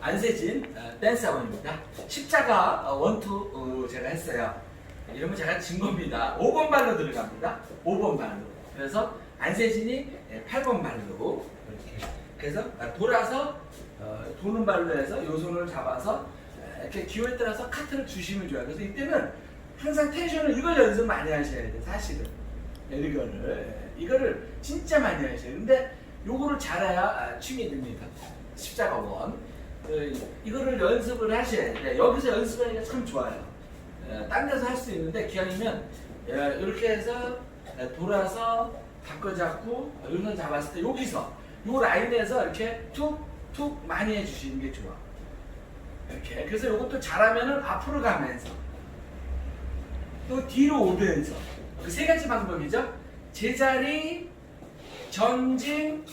안세진 어, 댄스 학원입니다. 십자가 어, 원투 어, 제가 했어요. 이러면 제가 진 겁니다. 5번 발로 들어갑니다. 5번 발로. 그래서 안세진이 8번 발로 이렇게. 그래서 아, 돌아서 어, 도는 발로 해서 요 손을 잡아서 어, 이렇게 기호에 따라서 카트를 주시면 좋아요. 그래서 이때는 항상 텐션을 이걸 연습 많이 하셔야 돼요. 사실은 네, 이거를 예, 이거를 진짜 많이 하셔요. 근데 요거를 잘해야 아, 춤이 됩니다. 십자가 원. 그, 이거를 연습을 하셔야 돼. 여기서 연습하니까 참 좋아요. 예, 딴 데서 할 수 있는데 기왕이면 예, 이렇게 해서 예, 돌아서 바꿔 잡고 이런 잡았을 때 여기서 요 라인에서 이렇게 툭툭 많이 해주시는 게 좋아. 이렇게 그래서 이것도 잘하면은 앞으로 가면서 또 뒤로 오면서 그 세 가지 방법이죠. 제자리, 전진,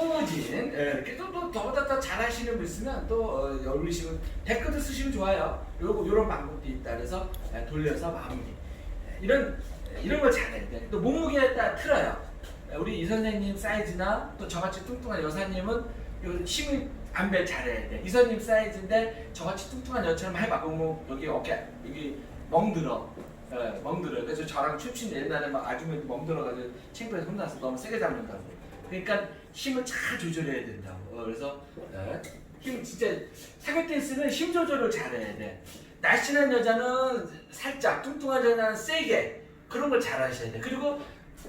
후진 예, 이렇게 또, 또 더보다 더 잘하시는 분 있으면 또 어, 올리시면 댓글도 쓰시면 좋아요. 요거 요런 방법도 있다. 그래서 예, 돌려서 마무리 예, 이런 이런 걸 잘해야 돼. 또 몸무게에 따라 틀어요. 예, 우리 이 선생님 사이즈나 또 저같이 뚱뚱한 여사님은 요 힘을 안배 잘해야 돼. 이선님 사이즈인데 저같이 뚱뚱한 여처럼 해봐. 그럼 뭐 여기 어깨 여기 멍들어. 예, 멍들어. 그래서 저랑 춤춘 옛날에 막 아주머니 멍들어가지고 창피해서 혼나서 너무 세게 잡는다고. 그러니까 힘을 잘 조절해야 된다고. 어, 그래서 예, 힘 진짜 사교 댄스는 힘 조절을 잘해야 돼. 날씬한 여자는 살짝, 뚱뚱한 여자는 세게 그런 걸 잘하셔야 돼. 그리고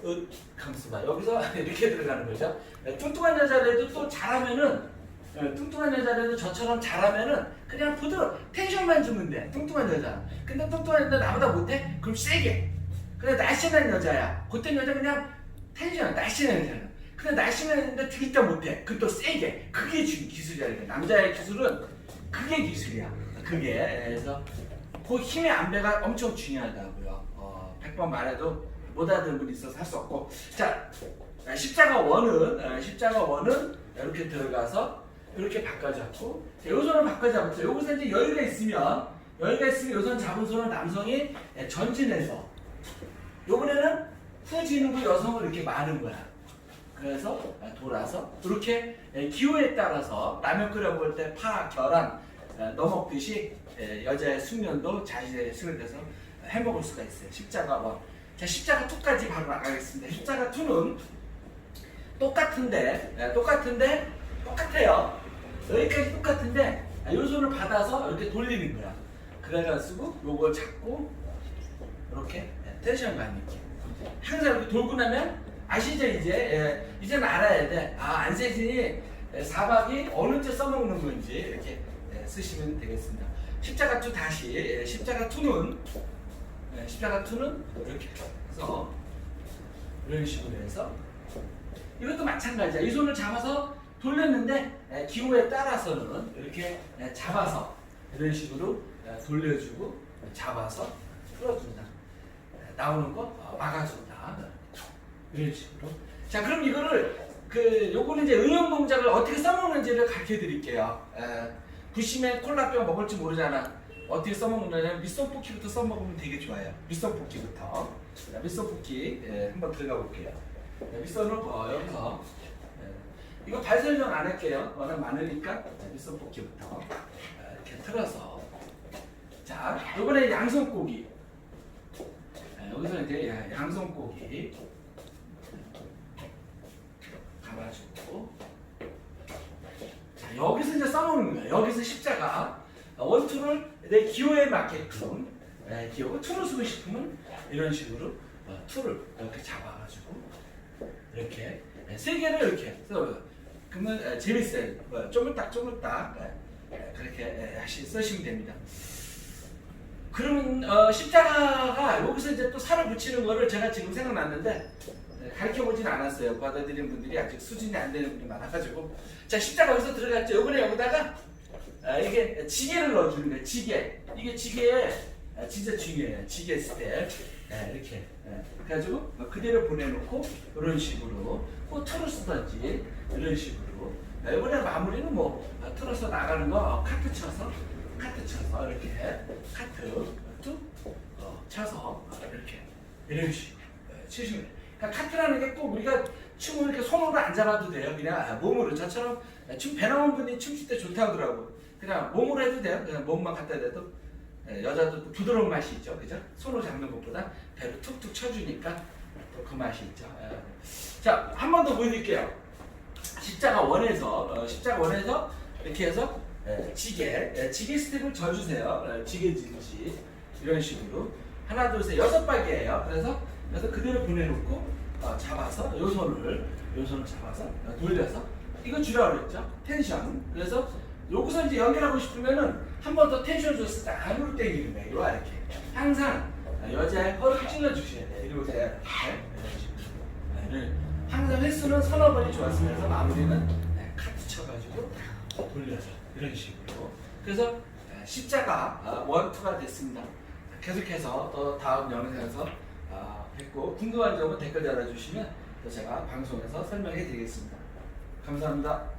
어, 감수 봐. 여기서 이렇게 들어가는 거죠. 예, 뚱뚱한 여자라도 또 잘하면은 예, 뚱뚱한 여자라도 저처럼 잘하면은 그냥 부드러 텐션만 주면 돼. 뚱뚱한 여자. 근데 뚱뚱한 여자 나보다 못해? 그럼 세게. 근데 날씬한 여자야. 그땐 여자 그냥 텐션 날씬한 여자는. 근데 날씬한데 진짜 못해. 그럼 또 세게. 그게 주- 기술이야. 남자의 기술은 그게 기술이야. 그게. 그래서 그 힘의 안배가 엄청 중요하다고요. 어, 100번 말해도 못 알아듣는 분이 있어서 할 수 없고. 자, 아, 십자가 원은, 아, 십자가 원은 이렇게 들어가서 이렇게 바꿔잡고, 자, 요 손을 바꿔잡았죠. 여기서 이제 여유가 있으면, 여유가 있으면 요손 잡은 손을 남성이 예, 전진해서, 요번에는 후진으로 여성을 이렇게 마는 거야. 그래서 아, 돌아서 이렇게 예, 기호에 따라서 라면 끓여 먹을 때 파, 계란 아, 넣어먹듯이 예, 여자의 숙련도 자신의 숙련돼서 해 먹을 수가 있어요. 십자가 원. 자 십자가 2까지 바로 나가겠습니다. 십자가 2는 똑같은데 예, 똑같은데 똑같아요. 여기까지 똑같은데 아, 요 손을 받아서 이렇게 돌리는 거야. 그래가지고 요걸 잡고 이렇게 예, 텐션 가는 느낌. 항상 이렇게 돌고 나면 아시죠 이제 예, 이제는 알아야 돼. 아 안세진이 예, 사박이 어느 때 써먹는 건지 이렇게 예, 쓰시면 되겠습니다. 십자가 투 다시 예, 십자가 투는 예, 십자가 투는 이렇게 해서 이런 식으로 해서 이것도 마찬가지야. 이 손을 잡아서 돌렸는데 예, 기호에 따라서는 이렇게 예, 잡아서 이런 식으로 예, 돌려주고 잡아서 풀어준다. 예, 나오는 거 어, 막아준다. 이런 식으로. 자, 그럼 이거를 그 요거는 이제 응용 동작을 어떻게 써먹는지를 가르쳐 드릴게요. 에, 부심에 콜라병 먹을지 모르잖아. 어떻게 써먹느냐면 밑선 뽑기부터 써먹으면 되게 좋아요. 뽑기부터. 자, 밑선 뽑기 예, 한번 들어가 볼게요. 자, 밑선을 어, 여기서 예, 이거 발 설명 안 할게요. 워낙 많으니까 자, 뽑기부터 예, 이렇게 틀어서 자, 요번에 양손 꼬기. 예, 여기서 이제 야- 양손 꼬기. 감아주고 자 여기서 이제 써먹는 거예요. 여기서 십자가 원투를 내 기호에 맞게끔 예, 기호가 투를 쓰고 싶으면 이런 식으로 어, 투를 이렇게 잡아가지고 이렇게 예, 세 개를 이렇게 써 그러면 예, 재밌어요. 뭐, 쪼물딱 예, 예, 그렇게 예, 하시, 쓰시면 됩니다. 그러면 어, 십자가가 여기서 이제 또 살을 붙이는 거를 제가 지금 생각났는데 가르쳐 보진 않았어요. 받아들이는 분들이 아직 수준이 안 되는 분이 많아가지고 자 십자가 여기서 들어갔죠. 이번에 여기다가 아, 이게 지게를 넣어주는 거예요. 지게 이게 지게에 아, 진짜 중요해요. 지게 스텝 예, 이렇게 예, 그래가지고 뭐 그대로 보내놓고 이런 식으로 뭐 틀을 쓰든지 이런 식으로 아, 이번에 마무리는 뭐 아, 틀어서 나가는 거 어, 카트 쳐서 카트 쳐서 이렇게 카트 뚝 어, 쳐서 어, 이렇게 이런 식으로 예, 치시면. 그러니까 카트라는 게 꼭 우리가 춤을 이렇게 손으로 안 잡아도 돼요. 그냥 아, 몸으로 저처럼 예, 춤 배 나온 분이 춤출 때 좋다고 하더라고. 그냥 몸으로 해도 돼요. 그냥 몸만 갖다 대도 예, 여자도 또 부드러운 맛이 있죠, 그죠? 손으로 잡는 것보다 배로 툭툭 쳐주니까 또 그 맛이 있죠. 예. 자, 한 번 더 보여드릴게요. 십자가 원에서 어, 십자가 원에서 이렇게 해서 예, 지게 예, 지게 스텝을 져주세요. 예, 지게 지듯이 이런 식으로 하나 둘 셋 여섯 박이에요. 그래서 그래서 그대로 보내놓고 어, 잡아서 요 손을 요 손을 잡아서 어, 돌려서 이거 주라고 그랬죠. 텐션. 그래서 여기서 이제 연결하고 싶으면은 한 번 더 텐션 줬을 때 안으로 거예요. 이렇게 항상 여자의 허리를 찔러 주셔야 돼요. 이러고 돼야 돼요. 네. 네, 항상 횟수는 서너 번이 좋았으면서 마무리는 네, 카트 쳐가지고 돌려서 이런 식으로. 그래서 네, 십자가 아, 원투가 됐습니다. 계속해서 또 다음 영상에서 아, 뵙고 궁금한 점은 댓글 달아주시면 또 제가 방송에서 설명해 드리겠습니다. 감사합니다.